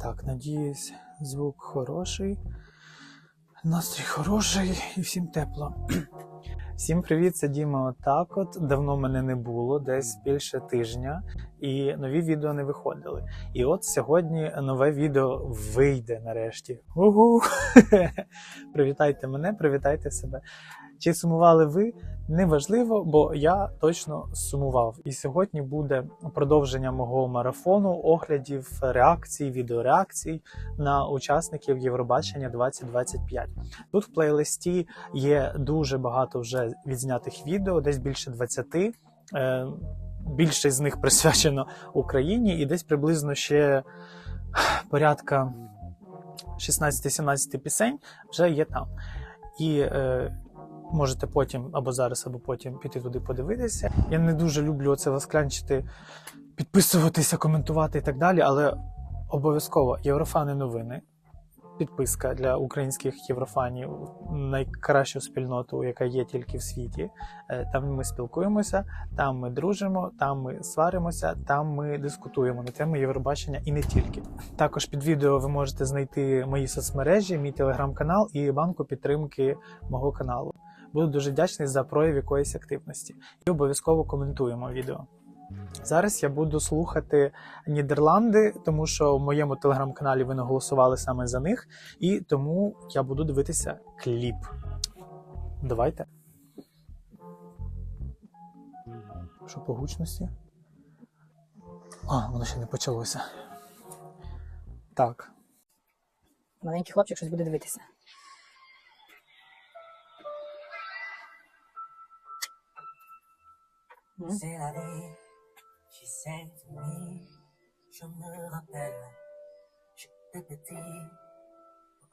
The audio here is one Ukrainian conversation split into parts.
Так, надіюсь, звук хороший, настрій хороший і всім тепло. Всім привіт, це Діма Отак. От давно мене не було, десь більше тижня, і нові відео не виходили. І от сьогодні нове відео вийде нарешті. Угу! Привітайте мене, привітайте себе. Чи сумували ви? Неважливо, бо я точно сумував. І сьогодні буде продовження мого марафону оглядів, реакцій, відеореакцій на учасників Євробачення 2025. Тут в плейлисті є дуже багато вже відзнятих відео, десь більше 20. Е, Більше з них присвячено Україні, і десь приблизно ще порядка 16-17 пісень вже є там. І е, можете потім або зараз, або потім піти туди подивитися. Я не дуже люблю це восклянчити, підписуватися, коментувати і так далі, але обов'язково єврофани новини. Підписка для українських єврофанів найкращу спільноту, яка є тільки в світі. Е, Там ми спілкуємося, там ми дружимо, там ми сваримося, там ми дискутуємо на тему Євробачення і не тільки. Також під відео ви можете знайти мої соцмережі, мій телеграм-канал і банку підтримки мого каналу. Буду дуже вдячний за прояв якоїсь активності. І обов'язково коментуємо відео. Зараз я буду слухати Нідерланди, тому що в моєму телеграм-каналі ви наголосували саме за них, і тому я буду дивитися кліп. Давайте. Що по гучності? А, воно ще не почалося. Так. Маленький хлопчик щось буде дивитися. М? C'est la vie, she said to me. Je me rappelle, j'étais petit.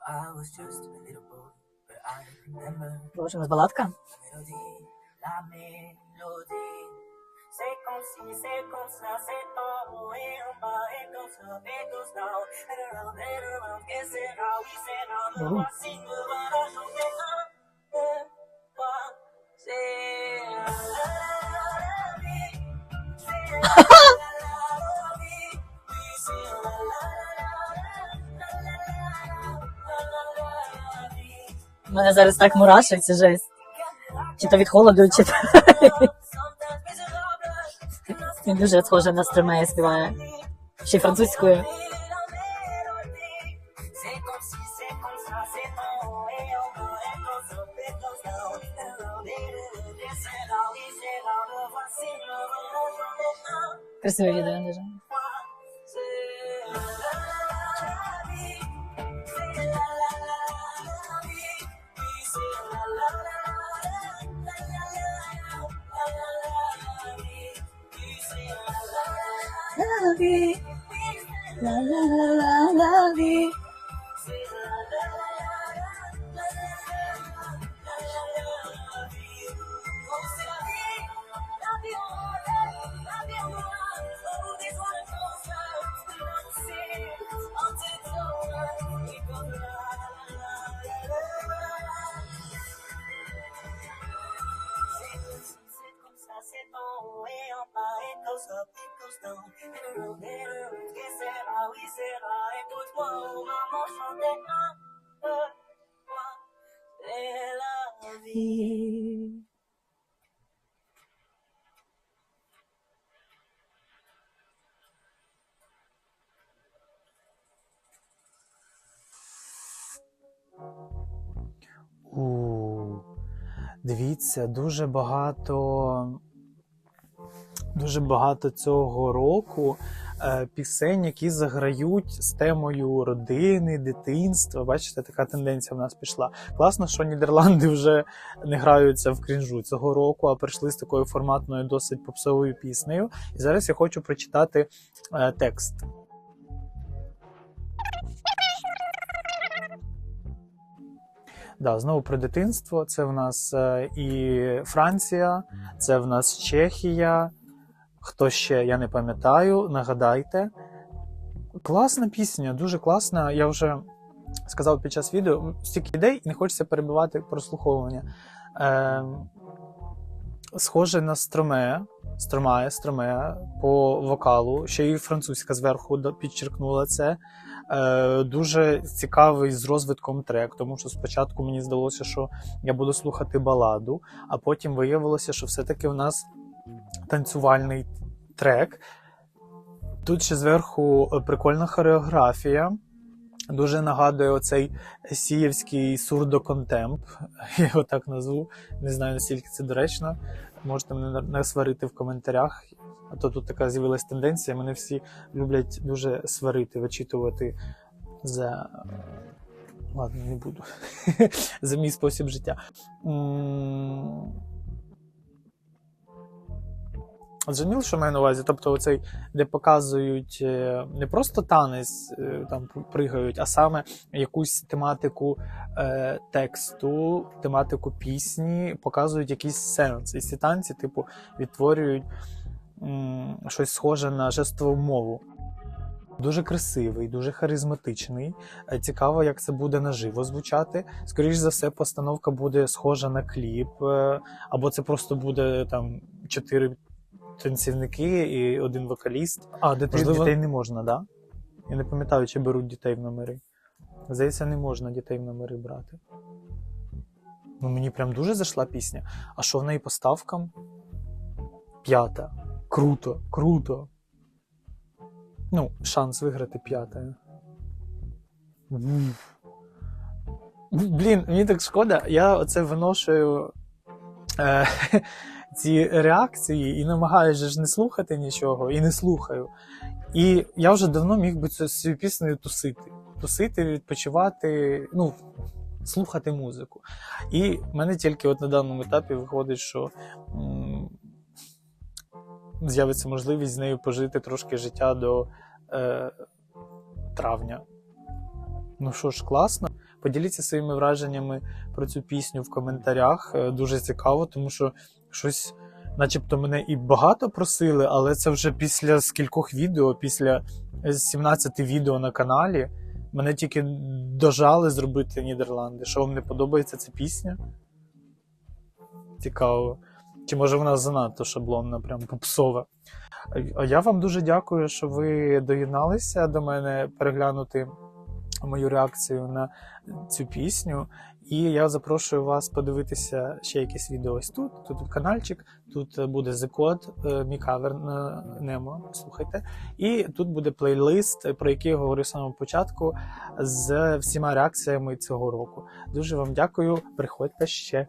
I was just a little boy, but I remember Боже, у нас баладка? la mélodie, la mélodie. C'est comme si, c'est comme ça, c'est en haut et en bas, et goes up, it goes down, and around, and around, et c'est là, oui, c'est là, me Oh. voici, me voilà chanter un, deux, trois, c'est мене зараз так мурашить, жесть. Чи то від холоду, чи то він дуже схоже на стримеє співає. Ще й французькою. C'est comme si, love la La la la la love. long way up high. It goes up, it goes down. In a row, in a row. Que será, e será? É tudo bom. Vamos até nada. Pela vida. У, дивіться, дуже багато дуже багато цього року е, пісень, які заграють з темою родини, дитинства. Бачите, така тенденція в нас пішла. Класно, що Нідерланди вже не граються в крінжу цього року, а прийшли з такою форматною, досить попсовою піснею. І зараз я хочу прочитати е, текст. Да, знову про дитинство. Це в нас е, і Франція, це в нас Чехія. Хто ще, я не пам'ятаю, нагадайте. Класна пісня, дуже класна. Я вже сказав під час відео, стільки ідей, і не хочеться перебивати прослуховування. Е, схоже на строме, Стромає, стромає по вокалу, ще й французька зверху підчеркнула це. Е, дуже цікавий з розвитком трек, тому що спочатку мені здалося, що я буду слухати баладу, а потім виявилося, що все-таки в нас танцювальний трек. Тут ще зверху е, прикольна хореографія. Дуже нагадує оцей сіївський сурдоконтемп. Я його так назву. Не знаю, наскільки це доречно. Можете мене не сварити в коментарях. А то тут така з'явилась тенденція. Мене всі люблять дуже сварити, вичитувати за. Ладно, не буду. за мій спосіб життя. Зрозуміло, що маю на увазі? Тобто, оцей, де показують е, не просто танець, е, там пригають, а саме якусь тематику е, тексту, тематику пісні, показують якийсь сенс. І ці танці, типу, відтворюють м, щось схоже на жестову мову. Дуже красивий, дуже харизматичний. Е, Цікаво, як це буде наживо звучати. Скоріше за все, постановка буде схожа на кліп, або це просто буде там чотири танцівники і один вокаліст. А, дітей, Можливо- дітей не можна, да? Я не пам'ятаю, чи беруть дітей в номери. Здається, не можна дітей в номери брати. Ну, мені прям дуже зайшла пісня. А що в неї по ставкам? П'ята. Круто, круто. Ну, шанс виграти п'ята. Блін, мені так шкода, я оце виношую е, ці реакції і намагаюся ж не слухати нічого, і не слухаю. І я вже давно міг би цю цю піснею тусити. Тусити, відпочивати, ну, слухати музику. І в мене тільки от на даному етапі виходить, що з'явиться можливість з нею пожити трошки життя до е, травня. Ну що ж, класно. Поділіться своїми враженнями про цю пісню в коментарях. Е, Дуже цікаво, тому що щось, начебто, мене і багато просили, але це вже після скількох відео, після 17 відео на каналі. Мене тільки дожали зробити Нідерланди. Що вам не подобається ця пісня? Цікаво. Чи може вона занадто шаблонна, прям попсова? А я вам дуже дякую, що ви доєдналися до мене переглянути мою реакцію на цю пісню. І я запрошую вас подивитися ще якесь відео ось тут. Тут, каналчик, тут буде The Code, е, мій кавер на Немо. Слухайте. І тут буде плейлист, про який я говорив з самого початку, з всіма реакціями цього року. Дуже вам дякую. Приходьте ще.